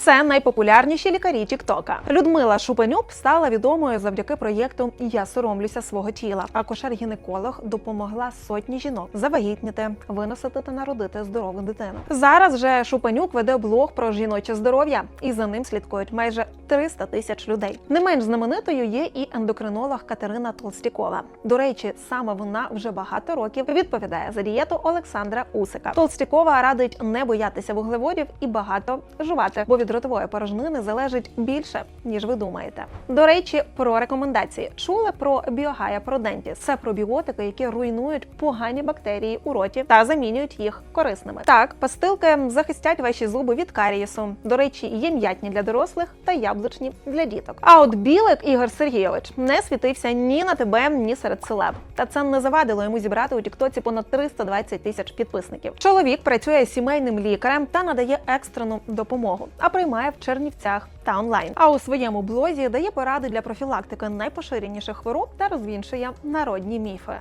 Це найпопулярніші лікарі Тіктока. Людмила Шупенюк стала відомою завдяки проєкту Я соромлюся свого тіла. Акушер-гінеколог допомогла сотні жінок завагітніти, виносити та народити здорову дитину. Зараз же Шупенюк веде блог про жіноче здоров'я, і за ним слідкують майже 300 тисяч людей. Не менш знаменитою є і ендокринолог Катерина Толстікова. До речі, саме вона вже багато років відповідає за дієту Олександра Усика. Толстікова радить не боятися вуглеводів і багато жувати, бо від ротової порожнини залежить більше ніж ви думаєте. До речі, про рекомендації чули про біогая Проденті. Це пробіотики, які руйнують погані бактерії у роті та замінюють їх корисними. Так, пастилки захистять ваші зуби від карієсу. До речі, є м'ятні для дорослих та яблучні для діток. А от білик Ігор Сергійович не світився ні на тебе, ні серед селеб. Та це не завадило йому зібрати у Тіктоці понад 320 тисяч підписників. Чоловік працює сімейним лікарем та надає екстрену допомогу, а приймає в Чернівцях та онлайн. А у своєму блозі дає поради для профілактики найпоширеніших хвороб та розвінчує народні міфи.